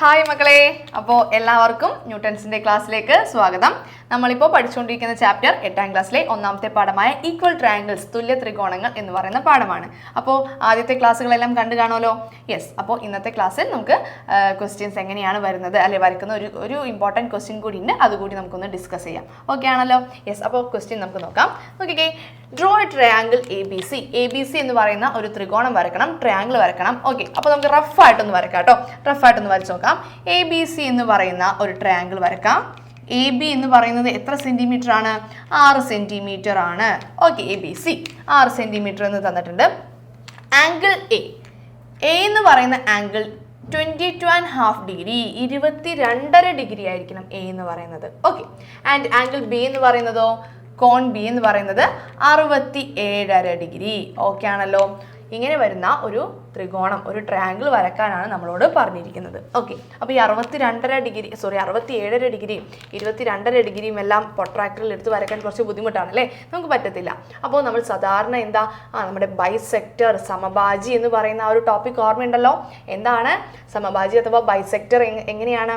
Hi മക്കളെ. അപ്പോൾ എല്ലാവർക്കും ന്യൂട്ടൻസിന്റെ ക്ലാസ്സിലേക്ക് സ്വാഗതം. നമ്മളിപ്പോൾ പഠിച്ചുകൊണ്ടിരിക്കുന്ന ചാപ്റ്റർ എട്ടാം ക്ലാസ്സിലെ ഒന്നാമത്തെ പാഠമായ ഈക്വൽ ട്രയാങ്കിൾസ് തുല്യ ത്രികോണങ്ങൾ എന്ന് പറയുന്ന പാഠമാണ്. അപ്പോൾ ആദ്യത്തെ ക്ലാസ്സുകളെല്ലാം കണ്ടു കാണുമല്ലോ? യെസ് അപ്പോൾ ഇന്നത്തെ ക്ലാസ്സിൽ നമുക്ക് ക്വസ്റ്റ്യൻസ് എങ്ങനെയാണ് വരുന്നത്? അല്ലെ വരയ്ക്കുന്ന ഒരു ഒരു ഇമ്പോർട്ടന്റ് ക്വസ്റ്റ്യൻ കൂടി ഉണ്ട്. അതുകൂടി നമുക്കൊന്ന് ഡിസ്കസ് ചെയ്യാം. ഓക്കെ ആണല്ലോ? യെസ് അപ്പോൾ ക്വസ്റ്റ്യൻ നമുക്ക് നോക്കാം. നോക്കിക്കേ. Draw a triangle A B C A B C എന്ന് പറയുന്ന ഒരു ത്രികോണം വരക്കണം. ട്രയാങ്കിൾ വരക്കണം. ഓക്കെ അപ്പോൾ നമുക്ക് റഫായിട്ടൊന്ന് വരക്കാം കേട്ടോ. റഫായിട്ടൊന്ന് വരച്ച് നോക്കാം. എ ബി സി എന്ന് പറയുന്ന ഒരു ട്രയാങ്കിൾ വരക്കാം. എ ബി എന്ന് പറയുന്നത് എത്ര സെന്റിമീറ്റർ ആണ്? ആറ് സെന്റിമീറ്റർ ആണ്. ഓക്കെ എ ബി സി ആറ് സെന്റിമീറ്റർ എന്ന് തന്നിട്ടുണ്ട്. ആംഗിൾ എ എന്ന് പറയുന്ന angle twenty two and half degree ഇരുപത്തി രണ്ടര ഡിഗ്രി ആയിരിക്കണം എ എന്ന് പറയുന്നത്. ഓക്കെ ആൻഡ് ആംഗിൾ ബി എന്ന് പറയുന്നതോ? കോൺ ബി എന്ന് പറയുന്നത് അറുപത്തി ഏഴര ഡിഗ്രി ഓക്കെ ആണല്ലോ. ഇങ്ങനെ വരുന്ന ഒരു ത്രികോണം ഒരു ട്രയാങ്കിൾ വരക്കാനാണ് നമ്മളോട് പറഞ്ഞിരിക്കുന്നത്. ഓക്കെ അപ്പോൾ ഈ അറുപത്തി രണ്ടര ഡിഗ്രി സോറി അറുപത്തി ഏഴര ഡിഗ്രിയും ഇരുപത്തി രണ്ടര ഡിഗ്രിയും എല്ലാം പൊട്രാക്ടറിൽ എടുത്ത് വരയ്ക്കാൻ കുറച്ച് ബുദ്ധിമുട്ടാണ് അല്ലേ നമുക്ക് പറ്റത്തില്ല. അപ്പോൾ നമ്മൾ സാധാരണ എന്താ ആ നമ്മുടെ ബൈസെക്ടർ സമഭാജി എന്ന് പറയുന്ന ആ ഒരു ടോപ്പിക് ഓർമ്മയുണ്ടല്ലോ? എന്താണ്? സമഭാജി അഥവാ ബൈസെക്ടർ എങ്ങനെയാണ്?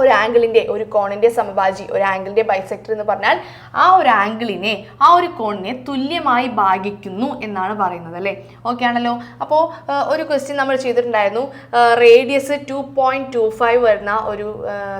ഒരു ആംഗിളിന്റെ ഒരു കോണിന്റെ സമഭാജി ഒരു ആംഗിളിന്റെ ബൈസെക്ടർ എന്ന് പറഞ്ഞാൽ ആ ഒരു ആംഗിളിനെ ആ ഒരു കോണിനെ തുല്യമായി ഭാഗിക്കുന്നു എന്നാണ് പറയുന്നത് അല്ലേ? ഓക്കെ ആണല്ലോ. അപ്പോൾ ഒരു ക്വസ്റ്റ്യൻ നമ്മൾ ചെയ്തിട്ടുണ്ടായിരുന്നു. Radius two point two five വരുന്ന ഒരു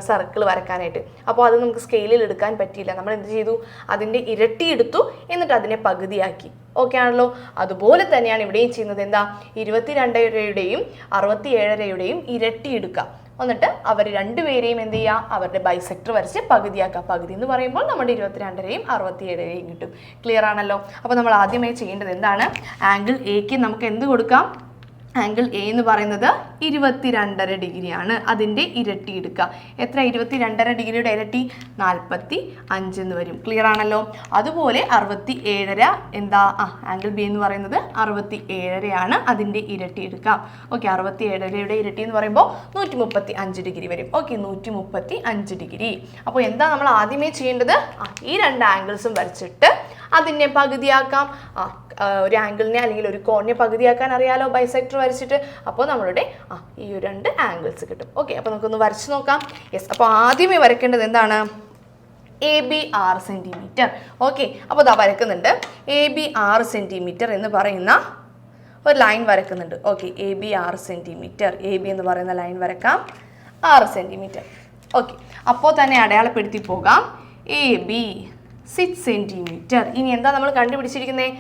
സർക്കിൾ വരക്കാനായിട്ട് അപ്പോൾ അത് നമുക്ക് സ്കെയിലിൽ എടുക്കാൻ പറ്റിയില്ല. നമ്മൾ എന്ത് ചെയ്തു? അതിന്റെ ഇരട്ടി എടുത്തു. എന്നിട്ട് അതിനെ പകുതിയാക്കി. ഓക്കെ ആണല്ലോ? അതുപോലെ തന്നെയാണ് ഇവിടെയും ചെയ്യുന്നത്. എന്താ? ഇരുപത്തി രണ്ടരയുടെയും അറുപത്തി ഏഴരയുടെയും ഇരട്ടി എടുക്കുക. എന്നിട്ട് അവർ രണ്ടുപേരെയും എന്ത് ചെയ്യുക അവരുടെ ബൈസെക്ടർ വരച്ച് പകുതിയാക്കുക പകുതി എന്ന് പറയുമ്പോൾ നമ്മുടെ ഇരുപത്തിരണ്ടരയും അറുപത്തിയേഴരയും കിട്ടും. ക്ലിയർ ആണല്ലോ? അപ്പോൾ നമ്മൾ ആദ്യമായി ചെയ്യേണ്ടത് എന്താണ്? ആംഗിൾ എക്ക് നമുക്ക് എന്ത് കൊടുക്കാം? ആംഗിൾ എ എന്ന് പറയുന്നത് ഇരുപത്തി രണ്ടര ഡിഗ്രിയാണ് അതിന്റെ ഇരട്ടി എടുക്കുക. എത്ര? ഇരുപത്തി രണ്ടര ഡിഗ്രിയുടെ ഇരട്ടി നാൽപ്പത്തി അഞ്ച് എന്ന് വരും. ക്ലിയർ ആണല്ലോ? അതുപോലെ അറുപത്തി ഏഴര എന്താ? ആ ആംഗിൾ ബി എന്ന് പറയുന്നത് അറുപത്തി ഏഴരയാണ് അതിന്റെ ഇരട്ടി എടുക്കാം ഓക്കെ അറുപത്തി ഏഴരയുടെ ഇരട്ടി എന്ന് പറയുമ്പോൾ നൂറ്റി മുപ്പത്തി അഞ്ച് ഡിഗ്രി വരും. ഓക്കെ നൂറ്റി മുപ്പത്തി അഞ്ച് ഡിഗ്രി. അപ്പോൾ എന്താ നമ്മൾ ആദ്യമേ ചെയ്യേണ്ടത്? ഈ രണ്ട് ആംഗിൾസും വരച്ചിട്ട് അതിനെ പകുതിയാക്കാം. ആ ഒരു ആംഗിളിനെ അല്ലെങ്കിൽ ഒരു കോണിനെ പകുതിയാക്കാൻ അറിയാലോ ബൈസെക്ടർ വരച്ചിട്ട്. അപ്പോൾ നമ്മളുടെ ആ ഈ രണ്ട് ആംഗിൾസ് കിട്ടും. ഓക്കെ അപ്പോൾ നമുക്കൊന്ന് വരച്ച് നോക്കാം. യെസ് അപ്പോൾ ആദ്യമേ വരയ്ക്കേണ്ടത് എന്താണ്? എ ബി ആറ് സെന്റിമീറ്റർ ഓക്കെ അപ്പോൾ ഇതാ വരക്കുന്നുണ്ട് എ ബി ആറ് സെന്റിമീറ്റർ എന്ന് പറയുന്ന ഒരു ലൈൻ വരക്കുന്നുണ്ട് ഓക്കെ എ ബി ആറ് സെന്റിമീറ്റർ എ ബി എന്ന് പറയുന്ന ലൈൻ വരക്കാം ആറ് സെന്റിമീറ്റർ ഓക്കെ അപ്പോൾ തന്നെ അടയാളപ്പെടുത്തി പോകാം. എ ബി സിക്സ് സെന്റിമീറ്റർ ഇനി എന്താ നമ്മൾ കണ്ടുപിടിച്ചിരിക്കുന്നത്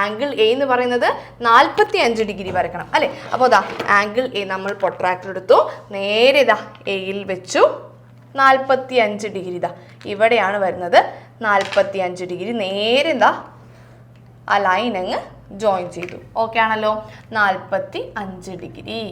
ആംഗിൾ എ എന്ന് പറയുന്നത് നാൽപ്പത്തി അഞ്ച് ഡിഗ്രി വരക്കണം അല്ലേ? അപ്പോൾ ഇതാ ആംഗിൾ എ നമ്മൾ പൊട്രാക്ടർ എടുത്തു. നേരെ ഇതാ എയിൽ വെച്ചു. നാൽപ്പത്തി അഞ്ച് ഡിഗ്രി ഇതാ ഇവിടെയാണ് വരുന്നത് നാൽപ്പത്തി അഞ്ച് ഡിഗ്രി. നേരെ ഇതാ ആ ലൈൻ അങ്ങ് ജോയിൻ ചെയ്തു. ഓക്കെ ആണല്ലോ? നാൽപ്പത്തി അഞ്ച് ഡിഗ്രി.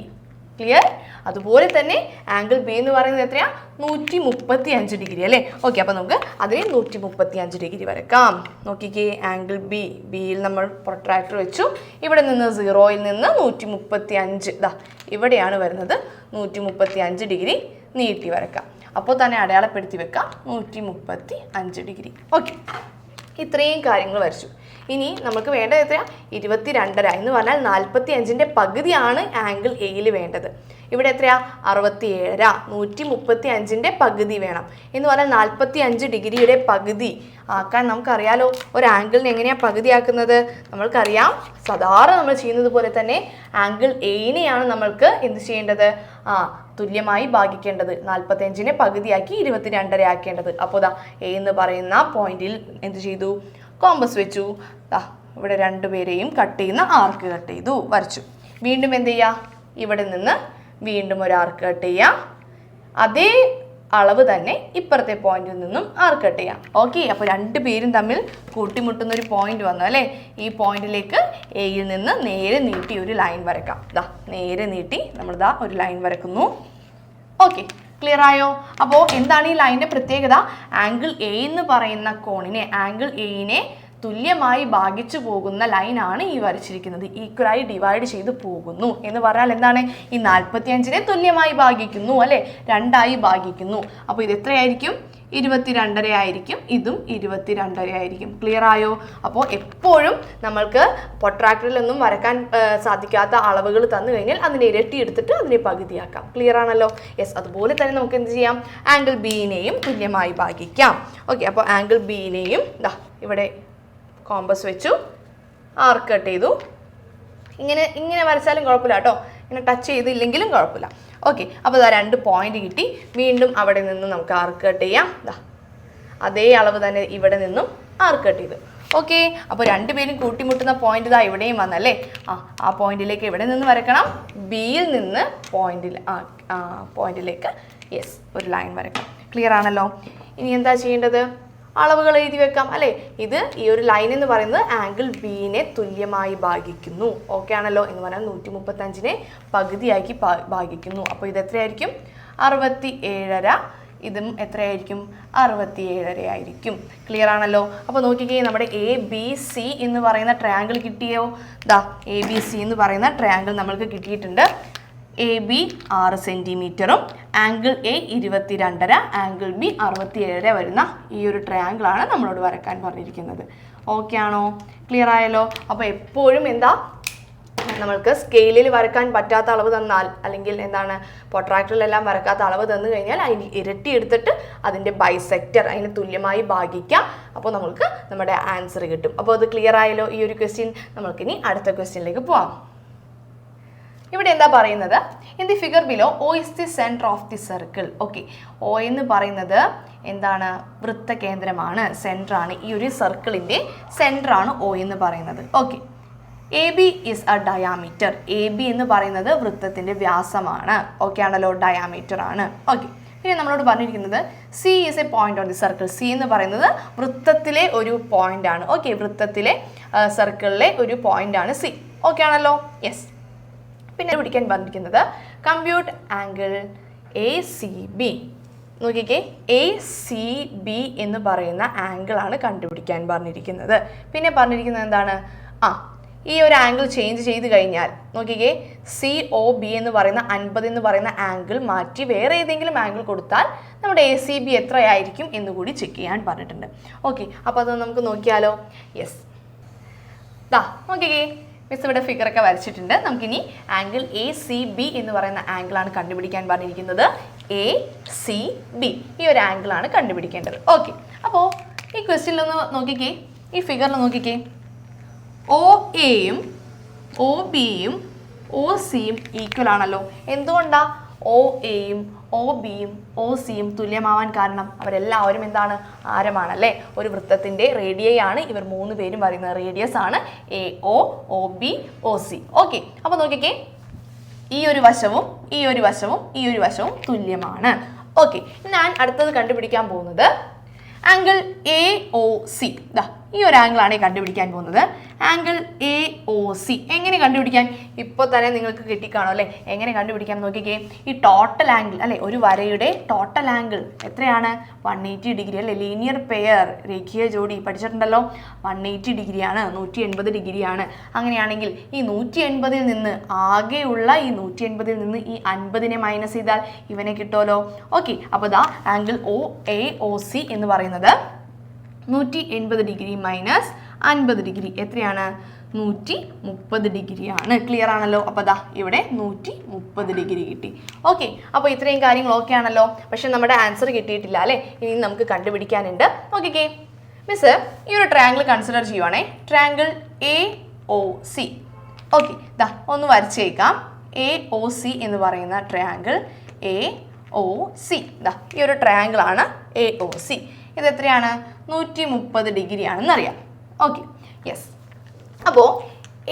ക്ലിയർ അതുപോലെ തന്നെ ആംഗിൾ ബി എന്ന് പറയുന്നത് എത്രയാ? നൂറ്റി മുപ്പത്തി അഞ്ച് ഡിഗ്രി അല്ലേ? ഓക്കെ അപ്പോൾ നമുക്ക് അതിനെ നൂറ്റി മുപ്പത്തി അഞ്ച് ഡിഗ്രി വരക്കാം. നോക്കിക്കേ ആംഗിൾ ബി ബിയിൽ നമ്മൾ പ്രൊട്രാക്ടർ വെച്ചു. ഇവിടെ നിന്ന് സീറോയിൽ നിന്ന് നൂറ്റി മുപ്പത്തി അഞ്ച് ഇതാ ഇവിടെയാണ് വരുന്നത് നൂറ്റി മുപ്പത്തി അഞ്ച് ഡിഗ്രി നീട്ടി വരക്കാം. അപ്പോൾ തന്നെ അടയാളപ്പെടുത്തി വെക്കാം. നൂറ്റി മുപ്പത്തി അഞ്ച് ഡിഗ്രി ഓക്കെ ഇത്രയും കാര്യങ്ങൾ വരച്ചു. ഇനി നമുക്ക് വേണ്ടത് എത്രയാ? ഇരുപത്തി രണ്ടര എന്ന് പറഞ്ഞാൽ നാൽപ്പത്തി അഞ്ചിന്റെ പകുതിയാണ് ആംഗിൾ എയിൽ വേണ്ടത്. ഇവിടെ എത്രയാ? അറുപത്തി ഏഴര നൂറ്റി മുപ്പത്തി അഞ്ചിന്റെ പകുതി വേണം. എന്ന് പറഞ്ഞാൽ നാൽപ്പത്തി അഞ്ച് ഡിഗ്രിയുടെ പകുതി ആക്കാൻ നമുക്കറിയാലോ. ഒരു ആംഗിളിന് എങ്ങനെയാണ് പകുതിയാക്കുന്നത്? നമ്മൾക്കറിയാം. സാധാരണ നമ്മൾ ചെയ്യുന്നത് പോലെ തന്നെ ആംഗിൾ എയിനെയാണ് നമ്മൾക്ക് എന്ത് ചെയ്യേണ്ടത്? ആ തുല്യമായി ഭാഗിക്കേണ്ടത്. നാൽപ്പത്തഞ്ചിനെ പകുതിയാക്കി ഇരുപത്തി രണ്ടര ആക്കേണ്ടത് അപ്പോൾ ദാ എ എന്ന് പറയുന്ന പോയിന്റിൽ എന്ത് ചെയ്തു? കോമ്പസ് വെച്ചു. ദാ ഇവിടെ രണ്ടുപേരെയും കട്ട് ചെയ്യുന്ന ആർക്ക് കട്ട് ചെയ്തു വരച്ചു. വീണ്ടും എന്ത് ചെയ്യുക ഇവിടെ നിന്ന് വീണ്ടും ഒരു ആർക്ക് കട്ട് ചെയ്യാം. അതേ അളവ് തന്നെ ഇപ്പുറത്തെ പോയിന്റിൽ നിന്നും ആർക്ക് കട്ട് ചെയ്യാം. ഓക്കെ അപ്പോൾ രണ്ട് പേരും തമ്മിൽ കൂട്ടിമുട്ടുന്ന ഒരു പോയിന്റ് വന്നു അല്ലേ? ഈ പോയിന്റിലേക്ക് എയിൽ നിന്ന് നേരെ നീട്ടി ഒരു ലൈൻ വരക്കാം. ദാ നേരെ നീട്ടി നമ്മൾ ദാ ഒരു ലൈൻ വരക്കുന്നു. ഓക്കെ ക്ലിയർ ആയോ? അപ്പോൾ എന്താണ് ഈ ലൈനിന്റെ പ്രത്യേകത? ആംഗിൾ എ എന്ന് പറയുന്ന കോണിനെ ആംഗിൾ എയിനെ തുല്യമായി ഭാഗിച്ചു പോകുന്ന ലൈനാണ് ഈ വരച്ചിരിക്കുന്നത്. ഈക്വലായി ഡിവൈഡ് ചെയ്ത് പോകുന്നു. എന്ന് പറഞ്ഞാൽ എന്താണ്? ഈ നാൽപ്പത്തി അഞ്ചിനെ തുല്യമായി ഭാഗിക്കുന്നു അല്ലെ? രണ്ടായി ഭാഗിക്കുന്നു. അപ്പോൾ ഇത് എത്രയായിരിക്കും? ഇരുപത്തിരണ്ടര ആയിരിക്കും ഇതും ഇരുപത്തിരണ്ടര ആയിരിക്കും ക്ലിയർ ആയോ? അപ്പോൾ എപ്പോഴും നമ്മൾക്ക് പൊട്രാക്ടറിലൊന്നും വരക്കാൻ സാധിക്കാത്ത അളവുകൾ തന്നു കഴിഞ്ഞാൽ അതിനെ ഇരട്ടി എടുത്തിട്ട് അതിനെ പകുതിയാക്കാം. ക്ലിയർ ആണല്ലോ? യെസ് അതുപോലെ തന്നെ നമുക്ക് എന്ത് ചെയ്യാം? ആംഗിൾ ബീനെയും തുല്യമായി ഭാഗിക്കാം. ഓക്കെ അപ്പോൾ ആംഗിൾ ബീനെയും ദാ ഇവിടെ കോമ്പസ് വെച്ചു. ആർക്ക് കട്ട് ചെയ്തു. ഇങ്ങനെ ഇങ്ങനെ വരച്ചാലും കുഴപ്പമില്ല കേട്ടോ. ഇങ്ങനെ ടച്ച് ചെയ്തില്ലെങ്കിലും കുഴപ്പമില്ല. ഓക്കെ അപ്പോൾ ഇതാ രണ്ട് പോയിന്റ് കിട്ടി. വീണ്ടും അവിടെ നിന്ന് നമുക്ക് ആർക്ക് കട്ട് ചെയ്യാം. അതേ അളവ് തന്നെ ഇവിടെ നിന്നും ആർക്ക് കട്ട് ചെയ്തു. ഓക്കെ അപ്പോൾ രണ്ടുപേരും കൂട്ടിമുട്ടുന്ന പോയിന്റ് ഇതാ ഇവിടെയും വന്നല്ലേ? ആ ആ പോയിന്റിലേക്ക് എവിടെ നിന്ന് വരക്കണം? ബിയിൽ നിന്ന് പോയിന്റിൽ ആ പോയിന്റിലേക്ക് യെസ് ഒരു ലൈൻ വരക്കണം. ക്ലിയർ ആണല്ലോ? ഇനി എന്താ ചെയ്യേണ്ടത്? അളവുകൾ എഴുതി വെക്കാം അല്ലേ? ഇത് ഈ ഒരു ലൈൻ എന്ന് പറയുന്നത് ആംഗിൾ ബീനെ തുല്യമായി ഭാഗിക്കുന്നു. ഓക്കെ ആണല്ലോ? എന്ന് പറഞ്ഞാൽ നൂറ്റി മുപ്പത്തഞ്ചിനെ പകുതിയാക്കി ഭാഗിക്കുന്നു. അപ്പോൾ ഇത് എത്രയായിരിക്കും? അറുപത്തി ഏഴര ഇതും എത്രയായിരിക്കും? അറുപത്തി ഏഴര ആയിരിക്കും ക്ലിയർ ആണല്ലോ? അപ്പോൾ നോക്കിക്കേ നമ്മുടെ എ ബി സി എന്ന് പറയുന്ന ട്രയാങ്കിൾ കിട്ടിയോ? ദാ എ ബി സി എന്ന് പറയുന്ന ട്രയാങ്കിൾ നമ്മൾക്ക് കിട്ടിയിട്ടുണ്ട്. എ ബി ആറ് സെന്റിമീറ്ററും ആംഗിൾ എ ഇരുപത്തിരണ്ടര ആംഗിൾ ബി അറുപത്തിയേഴര വരുന്ന ഈ ഒരു ട്രയാങ്കിളാണ് നമ്മളോട് വരക്കാൻ പറഞ്ഞിരിക്കുന്നത്. ഓക്കെ ആണോ? ക്ലിയർ ആയല്ലോ? അപ്പോൾ എപ്പോഴും എന്താ? നമ്മൾക്ക് സ്കെയിലിൽ വരക്കാൻ പറ്റാത്ത അളവ് തന്നാൽ അല്ലെങ്കിൽ എന്താണ് പൊട്രാക്ടറിലെല്ലാം വരക്കാത്ത അളവ് തന്നു കഴിഞ്ഞാൽ അതിന് ഇരട്ടി എടുത്തിട്ട് അതിന്റെ ബൈസെക്ടർ അതിന് തുല്യമായി ഭാഗിക്കാം. അപ്പോൾ നമുക്ക് നമ്മുടെ ആൻസർ കിട്ടും. അപ്പോൾ അത് ക്ലിയർ ആയല്ലോ ഈ ഒരു ക്വസ്റ്റ്യൻ നമുക്കിനി അടുത്ത ക്വസ്റ്റ്യനിലേക്ക് പോവാം. ഇവിടെ എന്താ പറയുന്നത്? In the figure below O is the centre of the circle okay O എന്ന് പറയുന്നത് എന്താണ്? വൃത്തകേന്ദ്രമാണ്. സെന്റർ ആണ്. ഈ ഒരു സർക്കിളിന്റെ സെന്റർ ആണ് ഒ എന്ന് പറയുന്നത്. Okay A B is a diameter A B എന്ന് പറയുന്നത് വൃത്തത്തിന്റെ വ്യാസമാണ്. ഓക്കെ ആണല്ലോ? ഡയാമീറ്റർ ആണ്. ഓക്കെ പിന്നെ നമ്മളോട് പറഞ്ഞിരിക്കുന്നത് C is a point on the circle C എന്ന് പറയുന്നത് വൃത്തത്തിലെ ഒരു പോയിന്റ് ആണ്. ഓക്കെ വൃത്തത്തിലെ സർക്കിളിലെ ഒരു പോയിന്റ് ആണ് സി ഓക്കെ ആണല്ലോ? യെസ് പിന്നെ പിടിക്കാൻ പറഞ്ഞിരിക്കുന്നത് compute angle A C B നോക്കിക്കേ എ സി ബി എന്ന് പറയുന്ന ആംഗിളാണ് കണ്ടുപിടിക്കാൻ പറഞ്ഞിരിക്കുന്നത്. പിന്നെ പറഞ്ഞിരിക്കുന്നത് എന്താണ്? ആ ഈ ഒരു ആംഗിൾ ചേഞ്ച് ചെയ്ത് കഴിഞ്ഞാൽ നോക്കിക്കേ സി ഒ ബി എന്ന് പറയുന്ന അൻപത് എന്ന് പറയുന്ന ആംഗിൾ മാറ്റി വേറെ ഏതെങ്കിലും ആംഗിൾ കൊടുത്താൽ നമ്മുടെ എ സി ബി എത്രയായിരിക്കും എന്ന് കൂടി ചെക്ക് ചെയ്യാൻ പറഞ്ഞിട്ടുണ്ട്. ഓക്കെ അപ്പോൾ അത് നമുക്ക് നോക്കിയാലോ? യെസ് ദാ നോക്കിക്കേ മിസ് ഇവിടെ ഫിഗർ ഒക്കെ വരച്ചിട്ടുണ്ട്. നമുക്കിനി ആംഗിൾ എ സി ബി എന്ന് പറയുന്ന ആംഗിളാണ് കണ്ടുപിടിക്കാൻ പറഞ്ഞിരിക്കുന്നത്. എ സി ബി ഈ ഒരു ആംഗിളാണ് കണ്ടുപിടിക്കേണ്ടത്. ഓക്കെ അപ്പോൾ ഈ ക്വസ്റ്റ്യനിലൊന്ന് നോക്കിക്കേ. ഈ ഫിഗറിൽ നോക്കിക്കേ. ഒ എയും ഒ ബിയും ഒ സിയും ഈക്വൽ ആണല്ലോ. എന്തുകൊണ്ടാണ് ഒ എയും ഒ ബിയും ഒ സിയും തുല്യമാവാൻ കാരണം അവരെല്ലാവരും എന്താണ്? ആരമാണ് അല്ലേ ഒരു വൃത്തത്തിന്റെ റേഡിയയാണ് ഇവർ മൂന്ന് പേരും പറയുന്നത് റേഡിയസ് ആണ്. A O O B O C okay അപ്പോൾ നോക്കിക്കേ. ഈ ഒരു വശവും ഈ ഒരു വശവും ഈ ഒരു വശവും തുല്യമാണ്. ഓക്കെ ഞാൻ അടുത്തത് കണ്ടുപിടിക്കാൻ പോകുന്നത്. ആംഗിൾ എ ഒ സി ദാ ഈ ഒരു ആംഗിളാണ് കണ്ടുപിടിക്കാൻ പോകുന്നത്. ആംഗിൾ എ ഒ സി എങ്ങനെ കണ്ടുപിടിക്കാൻ? ഇപ്പോൾ തന്നെ നിങ്ങൾക്ക് കിട്ടിക്കാണോ അല്ലേ? എങ്ങനെ കണ്ടുപിടിക്കാൻ നോക്കിക്കേ? ഈ ടോട്ടൽ ആംഗിൾ അല്ലേ? ഒരു വരയുടെ ടോട്ടൽ ആംഗിൾ എത്രയാണ്? വൺ എയ്റ്റി ഡിഗ്രി അല്ലേ? ലീനിയർ പെയർ രേഖീയ ജോഡി. പഠിച്ചിട്ടുണ്ടല്ലോ? വൺ എയ്റ്റി ഡിഗ്രിയാണ് നൂറ്റി എൺപത് ഡിഗ്രിയാണ് അങ്ങനെയാണെങ്കിൽ ഈ നൂറ്റി എൺപതിൽ നിന്ന് ആകെയുള്ള ഈ നൂറ്റി എൺപതിൽ നിന്ന് ഈ അൻപതിനെ മൈനസ് ചെയ്താൽ ഇവനെ കിട്ടുമല്ലോ. ഓക്കെ അപ്പോൾ ദാ angle O A O C എന്ന് പറയുന്നത് നൂറ്റി എൺപത് ഡിഗ്രി മൈനസ് അൻപത് ഡിഗ്രി. എത്രയാണ്? നൂറ്റി മുപ്പത് ഡിഗ്രിയാണ്. ക്ലിയർ ആണല്ലോ? അപ്പോൾ ദാ ഇവിടെ നൂറ്റി മുപ്പത് ഡിഗ്രി കിട്ടി. ഓക്കെ അപ്പോൾ ഇത്രയും കാര്യങ്ങൾ ഓക്കെ ആണല്ലോ? പക്ഷെ നമ്മുടെ ആൻസർ കിട്ടിയിട്ടില്ല അല്ലേ? ഇനി നമുക്ക് കണ്ടുപിടിക്കാനുണ്ട്. ഓക്കെ മിസ് ഈ ഒരു triangle consider ചെയ്യുവാണേ. Triangle A O C okay ദാ ഒന്ന് വരച്ചേക്കാം. എ ഒ സി എന്ന് പറയുന്ന ട്രയാങ്കിൾ എ ഒ സി ദാ ഈ ഒരു ട്രയാങ്കിൾ ആണ് എ ഒ സി ഇത് എത്രയാണ് നൂറ്റി മുപ്പത് ഡിഗ്രി ആണെന്ന് അറിയാം ഓക്കെ യെസ് അപ്പോൾ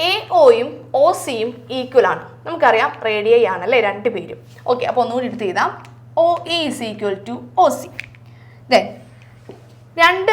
എ ഒയും ഒ സിയും ഈക്വൽ ആണ്. നമുക്കറിയാം റേഡിയൈ ആണല്ലേ രണ്ട് പേരും. ഓക്കെ അപ്പോൾ ഒന്നുകൂടി എടുത്ത് ചെയ്താം O E is equal to O C then രണ്ട്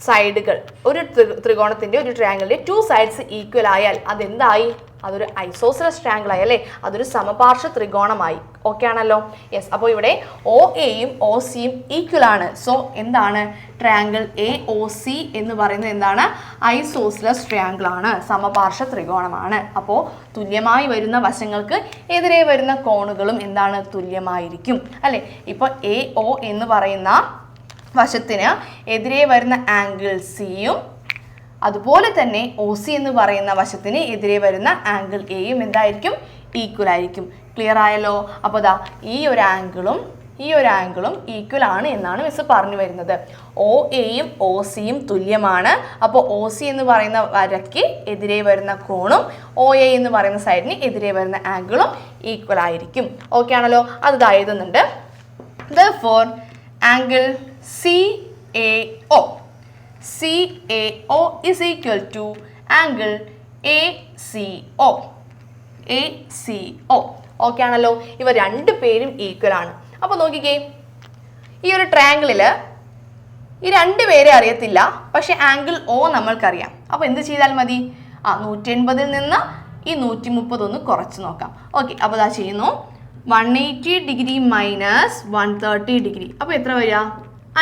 സൈഡുകൾ ഒരു ത്രി- ത്രികോണത്തിന്റെ ഒരു ട്രയാങ്കിളിന്റെ ടു സൈഡ്സ് ഈക്വൽ ആയാൽ അതെന്തായി? അതൊരു ഐസോസിലസ് ട്രയാങ്കിൾ ആയി അല്ലേ? അതൊരു സമപാർശ്വ ത്രികോണമായി. ഓക്കെ ആണല്ലോ? യെസ് അപ്പോൾ ഇവിടെ ഒ എയും ഒ സിയും ഈക്വൽ ആണ്. സോ എന്താണ്? ട്രയാങ്കിൾ എ ഒ സി എന്ന് പറയുന്നത് എന്താണ്? ഐസോസിലസ് ട്രയാങ്കിൾ ആണ്. സമപാർശ്വ ത്രികോണമാണ്. അപ്പോൾ തുല്യമായി വരുന്ന വശങ്ങൾക്ക് എതിരെ വരുന്ന കോണുകളും എന്താണ്? തുല്യമായിരിക്കും. അല്ലേ? ഇപ്പോൾ എ ഒ എന്ന് പറയുന്ന വശത്തിന് എതിരെ വരുന്ന ആംഗിൾ സിയും അതുപോലെ തന്നെ ഒ സി എന്ന് പറയുന്ന വശത്തിന് എതിരെ വരുന്ന ആംഗിൾ എയും എന്തായിരിക്കും? ഈക്വൽ ആയിരിക്കും. ക്ലിയർ ആയല്ലോ? അപ്പോൾ ദാ ഈ ഒരു ആംഗിളും ഈ ഒരു ആംഗിളും ഈക്വൽ ആണ് എന്നാണ് മിസ് പറഞ്ഞു വരുന്നത്. ഒ എയും ഒ സിയും തുല്യമാണ്. അപ്പോൾ ഒ സി എന്ന് പറയുന്ന വരയ്ക്ക് എതിരെ വരുന്ന കോണും ഒ എ എന്ന് പറയുന്ന സൈഡിന് എതിരെ വരുന്ന ആംഗിളും ഈക്വൽ ആയിരിക്കും. ഓക്കെ ആണല്ലോ? അത് ദാ എഴുതുന്നുണ്ട് is equal to angle A C O A C O okay ആണല്ലോ. ഇവ രണ്ട് പേരും ഈക്വൽ ആണ്. അപ്പോൾ നോക്കിക്കേ. ഈ ഒരു ട്രയാങ്കിളിൽ ഈ രണ്ട് പേരെ അറിയത്തില്ല. പക്ഷെ ആംഗിൾ ഒ നമ്മൾക്കറിയാം. അപ്പോൾ എന്ത് ചെയ്താൽ മതി? ആ നൂറ്റി എൺപതിൽ നിന്ന് ഈ നൂറ്റി മുപ്പത് ഒന്ന് കുറച്ച് നോക്കാം. ഓക്കെ അപ്പോൾ അതാ ചെയ്യുന്നു. One eighty degree minus one thirty degree അപ്പോൾ എത്ര വരിക?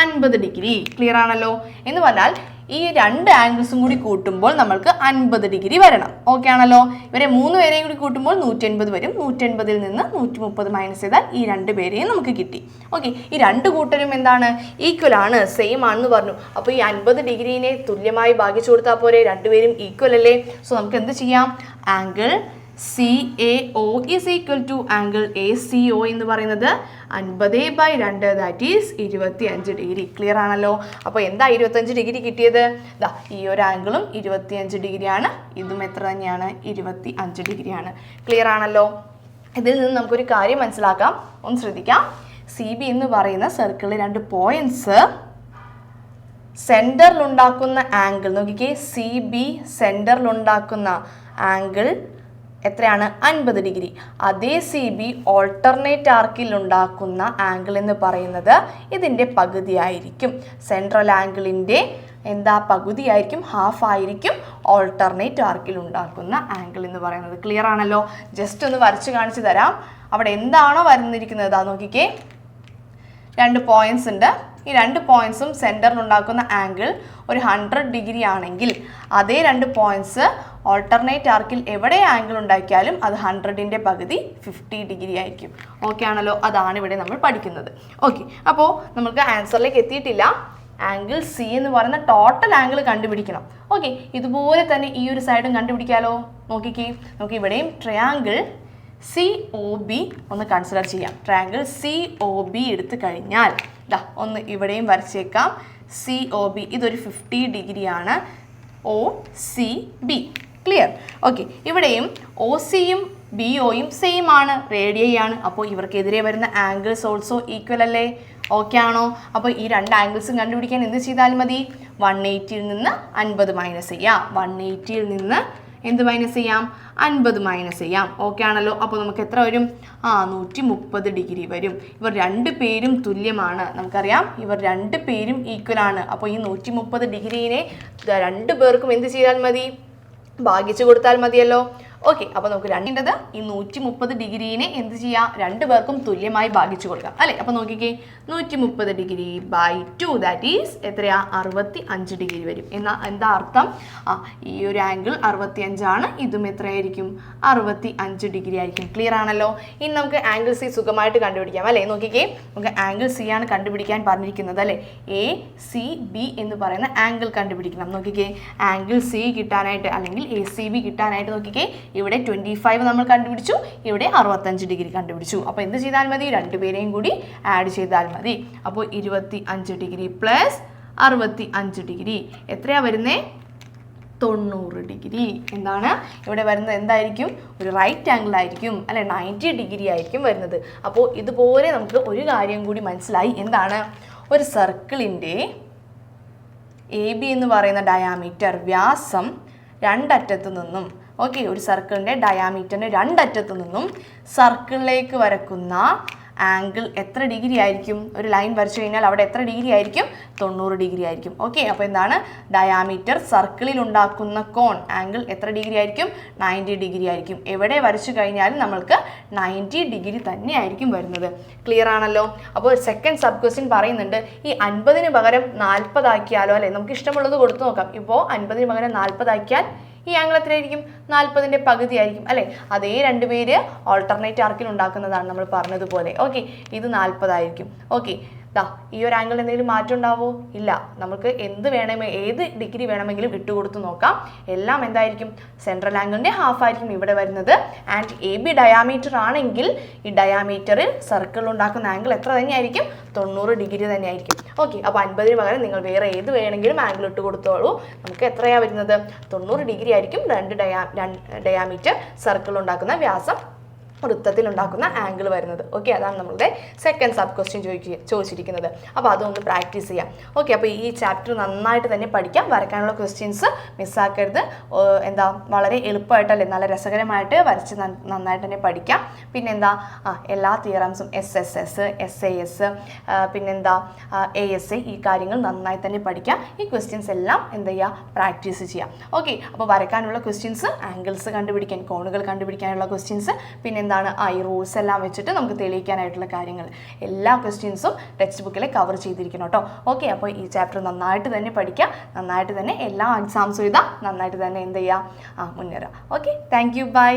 അൻപത് ഡിഗ്രി. ക്ലിയർ ആണല്ലോ? എന്ന് പറഞ്ഞാൽ ഈ രണ്ട് ആംഗിൾസും കൂടി കൂട്ടുമ്പോൾ നമ്മൾക്ക് അൻപത് ഡിഗ്രി വരണം. ഓക്കെ ആണല്ലോ? ഇവരെ മൂന്ന് പേരെയും കൂടി കൂട്ടുമ്പോൾ നൂറ്റി എൺപത് വരും. നൂറ്റി എൺപതിൽ നിന്ന് നൂറ്റി മുപ്പത് മൈനസ് ചെയ്താൽ ഈ രണ്ട് പേരെയും നമുക്ക് കിട്ടി. ഓക്കെ ഈ രണ്ട് കൂട്ടരും എന്താണ്? ഈക്വൽ ആണ് സെയിം ആണെന്ന് പറഞ്ഞു. അപ്പോൾ ഈ അൻപത് ഡിഗ്രീനെ തുല്യമായി ഭാഗിച്ചു കൊടുത്താൽ പോരെ? രണ്ടുപേരും ഈക്വൽ അല്ലേ? സോ നമുക്ക് എന്ത് ചെയ്യാം? Angle C A O is equal to angle A C O എന്ന് പറയുന്നത് അൻപത് ബൈ രണ്ട് ദാറ്റ് ഈസ് ഇരുപത്തി അഞ്ച് ഡിഗ്രി ക്ലിയർ ആണല്ലോ? അപ്പോൾ എന്താ ഇരുപത്തഞ്ച് ഡിഗ്രി കിട്ടിയത്? ദാ ഈ ഒരു ആംഗിളും ഇരുപത്തിയഞ്ച് ഡിഗ്രിയാണ് ഇതും എത്ര തന്നെയാണ്? ഇരുപത്തി അഞ്ച് ഡിഗ്രിയാണ് ക്ലിയർ ആണല്ലോ? ഇതിൽ നിന്ന് നമുക്കൊരു കാര്യം മനസ്സിലാക്കാം. ഒന്ന് ശ്രദ്ധിക്കാം. സി ബി എന്ന് പറയുന്ന സർക്കിളിൽ രണ്ട് പോയിന്റ്സ് സെന്ററിലുണ്ടാക്കുന്ന ആംഗിൾ നോക്കിക്കേ സി ബി സെന്ററിലുണ്ടാക്കുന്ന ആംഗിൾ എത്രയാണ്? അൻപത് ഡിഗ്രി. അതേ സി ബി ഓൾട്ടർനേറ്റ് ആർക്കിൽ ഉണ്ടാക്കുന്ന ആംഗിൾ എന്ന് പറയുന്നത് ഇതിന്റെ പകുതിയായിരിക്കും. സെൻട്രൽ ആംഗിളിന്റെ എന്താ? പകുതിയായിരിക്കും ഹാഫ് ആയിരിക്കും ഓൾട്ടർനേറ്റ് ആർക്കിൽ ഉണ്ടാക്കുന്ന ആംഗിൾ എന്ന് പറയുന്നത്. ക്ലിയർ ആണല്ലോ? ജസ്റ്റ് ഒന്ന് വരച്ച് കാണിച്ചു തരാം. അവിടെ എന്താണോ വരുന്നിരിക്കുന്നത്? ആ നോക്കിക്കേ. രണ്ട് പോയിന്റ്സ് ഉണ്ട്. ഈ രണ്ട് പോയിന്റ്സും സെന്ററിൽ ഉണ്ടാക്കുന്ന ആംഗിൾ ഒരു ഹൺഡ്രഡ് ഡിഗ്രി ആണെങ്കിൽ അതേ രണ്ട് പോയിന്റ്സ് ഓൾട്ടർനേറ്റ് ആർക്കിൽ എവിടെ ആംഗിൾ ഉണ്ടാക്കിയാലും അത് ഹൺഡ്രഡിന്റെ പകുതി ഫിഫ്റ്റി ഡിഗ്രി ആയിരിക്കും. ഓക്കെ ആണല്ലോ? അതാണ് ഇവിടെ നമ്മൾ പഠിക്കുന്നത്. ഓക്കെ അപ്പോൾ നമുക്ക് ആൻസറിലേക്ക് എത്തിയിട്ടില്ല. ആംഗിൾ സി എന്ന് പറയുന്ന ടോട്ടൽ ആംഗിൾ കണ്ടുപിടിക്കണം. ഓക്കെ ഇതുപോലെ തന്നെ ഈ ഒരു സൈഡും കണ്ടുപിടിക്കാലോ? നോക്കിക്കേ. നമുക്ക് ഇവിടെയും ട്രയാങ്കിൾ സി ഒ ബി ഒന്ന് കൺസിഡർ ചെയ്യാം. ട്രയാങ്കിൾ സി ഒ ബി എടുത്തു കഴിഞ്ഞാൽ ദാ ഒന്ന് ഇവിടെയും വരച്ചേക്കാം. സി ഒ ബി ഇതൊരു ഫിഫ്റ്റി ഡിഗ്രിയാണ്. O C B clear okay ഇവിടെയും ഒ സിയും ബി ഒയും സെയിം ആണ്. റേഡിയൈ ആണ്. അപ്പോൾ ഇവർക്കെതിരെ വരുന്ന ആംഗിൾസ് ഓൾസോ ഈക്വൽ അല്ലേ? ഓക്കെ ആണോ? അപ്പോൾ ഈ രണ്ട് ആംഗിൾസും കണ്ടുപിടിക്കാൻ എന്ത് ചെയ്താൽ മതി? വൺ എയ്റ്റിയിൽ നിന്ന് അൻപത് മൈനസ് ചെയ്യാം. വൺ എയ്റ്റിയിൽ നിന്ന് എന്ത് മൈനസ് ചെയ്യാം? അൻപത് മൈനസ് ചെയ്യാം. ഓക്കെ ആണല്ലോ. അപ്പോൾ നമുക്ക് എത്ര വരും? ആ നൂറ്റി മുപ്പത് ഡിഗ്രി വരും. ഇവർ രണ്ട് പേരും തുല്യമാണ്. നമുക്കറിയാം. ഇവർ രണ്ട് പേരും ഈക്വൽ ആണ്. അപ്പോൾ ഈ നൂറ്റി മുപ്പത് ഡിഗ്രീനെ രണ്ട് പേർക്കും എന്ത് ചെയ്താൽ മതി? ഭാഗിച്ചു കൊടുത്താൽ മതിയല്ലോ. ഓക്കെ അപ്പോൾ നമുക്ക് രണ്ടിന്റെത് ഈ നൂറ്റി മുപ്പത് ഡിഗ്രീനെ എന്ത് ചെയ്യാം? രണ്ട് പേർക്കും തുല്യമായി ഭാഗിച്ചു കൊടുക്കാം. അല്ലേ? അപ്പോൾ നോക്കിക്കേ നൂറ്റി മുപ്പത് degree by two that is എത്രയാ? അറുപത്തി അഞ്ച് ഡിഗ്രി വരും. എന്നാ എന്താ അർത്ഥം? ആ ഈ ഒരു ആംഗിൾ അറുപത്തി അഞ്ചാണ് ഇതും എത്രയായിരിക്കും? അറുപത്തി അഞ്ച് ഡിഗ്രി ആയിരിക്കും. ക്ലിയർ ആണല്ലോ? ഇനി നമുക്ക് ആംഗിൾ സി സുഖമായിട്ട് കണ്ടുപിടിക്കാം. അല്ലേ? നോക്കിക്കേ നമുക്ക് ആംഗിൾ സി ആണ് കണ്ടുപിടിക്കാൻ പറഞ്ഞിരിക്കുന്നത്. അല്ലേ? എ സി ബി എന്ന് പറയുന്ന ആംഗിൾ കണ്ടുപിടിക്കണം. നോക്കിക്കേ ആംഗിൾ സി കിട്ടാനായിട്ട് അല്ലെങ്കിൽ എ സി ബി കിട്ടാനായിട്ട് നോക്കിക്കേ ഇവിടെ ട്വന്റി ഫൈവ് നമ്മൾ കണ്ടുപിടിച്ചു ഇവിടെ അറുപത്തഞ്ച് ഡിഗ്രി കണ്ടുപിടിച്ചു. അപ്പോൾ എന്ത് ചെയ്താൽ മതി? രണ്ടുപേരെയും കൂടി ആഡ് ചെയ്താൽ മതി. അപ്പോൾ ഇരുപത്തി അഞ്ച് ഡിഗ്രി പ്ലസ് അറുപത്തി അഞ്ച് ഡിഗ്രി. എത്രയാ വരുന്നത് തൊണ്ണൂറ് ഡിഗ്രി. എന്താണ്? ഇവിടെ വരുന്നത് എന്തായിരിക്കും? ഒരു റൈറ്റ് ആംഗിൾ ആയിരിക്കും. അല്ലെ നയന്റി ഡിഗ്രി ആയിരിക്കും വരുന്നത്. അപ്പോൾ ഇതുപോലെ നമുക്ക് ഒരു കാര്യം കൂടി മനസ്സിലായി. എന്താണ്? ഒരു സർക്കിളിന്റെ എ ബി എന്ന് പറയുന്ന ഡയാമീറ്റർ വ്യാസം രണ്ടറ്റത്തു നിന്നും ഓക്കെ ഒരു സർക്കിളിന്റെ ഡയാമീറ്ററിന്റെ രണ്ടറ്റത്തു നിന്നും സർക്കിളിലേക്ക് വരക്കുന്ന ആംഗിൾ എത്ര ഡിഗ്രി ആയിരിക്കും? ഒരു ലൈൻ വരച്ചു കഴിഞ്ഞാൽ അവിടെ എത്ര ഡിഗ്രി ആയിരിക്കും? തൊണ്ണൂറ് ഡിഗ്രി ആയിരിക്കും. ഓക്കെ അപ്പോൾ എന്താണ്? ഡയാമീറ്റർ സർക്കിളിൽ ഉണ്ടാക്കുന്ന കോൺ ആംഗിൾ എത്ര ഡിഗ്രി ആയിരിക്കും? നയന്റി ഡിഗ്രി ആയിരിക്കും. എവിടെ വരച്ചു കഴിഞ്ഞാലും നമ്മൾക്ക് നയന്റി ഡിഗ്രി തന്നെ ആയിരിക്കും വരുന്നത്. ക്ലിയർ ആണല്ലോ? അപ്പോൾ സെക്കൻഡ് സബ് ക്വസ്റ്റ്യൻ പറയുന്നുണ്ട് ഈ അൻപതിന് പകരം നാൽപ്പതാക്കിയാലോ? അല്ലേ? നമുക്ക് ഇഷ്ടമുള്ളത് കൊടുത്തു നോക്കാം. ഇപ്പോൾ അൻപതിന് പകരം നാൽപ്പതാക്കിയാൽ ഈ ആംഗിൾ എത്രയായിരിക്കും? നാൽപ്പതിന്റെ പകുതി ആയിരിക്കും അല്ലേ? അതേ രണ്ട് പേര് ഓൾട്ടർനേറ്റ് ആർക്കിൽ ഉണ്ടാക്കുന്നതാണ് നമ്മൾ പറഞ്ഞതുപോലെ. ഓക്കെ ഇത് നാൽപ്പതായിരിക്കും ഓക്കെ ദാ ഈ ഒരു ആംഗിൾ എന്തെങ്കിലും മാറ്റം ഉണ്ടാവോ? ഇല്ല. നമുക്ക് എന്ത് വേണമെങ്കിൽ ഏത് ഡിഗ്രി വേണമെങ്കിലും ഇട്ടുകൊടുത്ത് നോക്കാം. എല്ലാം എന്തായിരിക്കും? സെൻട്രൽ ആംഗിളിന്റെ ഹാഫ് ആയിരിക്കും ഇവിടെ വരുന്നത്. ആൻഡ് എ ബി ഡയാമീറ്റർ ആണെങ്കിൽ ഈ ഡയാമീറ്ററിൽ സർക്കിൾ ഉണ്ടാക്കുന്ന ആംഗിൾ എത്ര തന്നെയായിരിക്കും? തൊണ്ണൂറ് ഡിഗ്രി തന്നെയായിരിക്കും. ഓക്കെ അപ്പോൾ അൻപതിന് പകരം നിങ്ങൾ വേറെ ഏത് വേണമെങ്കിലും ആംഗിൾ ഇട്ട് കൊടുത്തോളൂ. നമുക്ക് എത്രയാണ് വരുന്നത്? തൊണ്ണൂറ് ഡിഗ്രി ആയിരിക്കും രണ്ട് ഡയാ ഡയാമീറ്റർ സർക്കിൾ ഉണ്ടാക്കുന്ന വ്യാസം വൃത്തത്തിൽ ഉണ്ടാക്കുന്ന ആംഗിൾ വരുന്നത്. ഓക്കെ അതാണ് നമ്മളുടെ സെക്കൻഡ് സബ് ക്വസ്റ്റ്യൻ ചോദിക്കുക ചോദിച്ചിരിക്കുന്നത്. അപ്പോൾ അതൊന്ന് പ്രാക്ടീസ് ചെയ്യാം. ഓക്കെ അപ്പോൾ ഈ ചാപ്റ്റർ നന്നായിട്ട് തന്നെ പഠിക്കാം. വരയ്ക്കാനുള്ള ക്വസ്റ്റ്യൻസ് മിസ്സാക്കരുത് എന്താ വളരെ എളുപ്പമായിട്ടല്ലേ നല്ല രസകരമായിട്ട് വരച്ച് നന്നായിട്ട് തന്നെ പഠിക്കാം. പിന്നെന്താ ആ എല്ലാ തിയറംസും S S S S A S പിന്നെന്താ എ എസ് എ ഈ കാര്യങ്ങൾ നന്നായി തന്നെ പഠിക്കാം. ഈ ക്വസ്റ്റ്യൻസ് എല്ലാം എന്ത് ചെയ്യുക പ്രാക്ടീസ് ചെയ്യാം. ഓക്കെ അപ്പോൾ വരയ്ക്കാനുള്ള ക്വസ്റ്റ്യൻസ് ആംഗിൾസ് കണ്ടുപിടിക്കാൻ കോണുകൾ കണ്ടുപിടിക്കാനുള്ള ക്വസ്റ്റ്യൻസ് പിന്നെ എന്താണ് ഈ റൂൾസ് എല്ലാം വെച്ചിട്ട് നമുക്ക് തെളിയിക്കാനായിട്ടുള്ള കാര്യങ്ങൾ എല്ലാ ക്വസ്റ്റ്യൻസും ടെക്സ്റ്റ് ബുക്കിൽ കവർ ചെയ്തിരിക്കണം കേട്ടോ ഓക്കെ അപ്പോൾ ഈ ചാപ്റ്റർ നന്നായിട്ട് തന്നെ പഠിക്കുക നന്നായിട്ട് തന്നെ എല്ലാ എക്സാംസും എഴുതാം നന്നായിട്ട് തന്നെ എന്ത് ചെയ്യുക ആ മുന്നേറുക. Okay thank you bye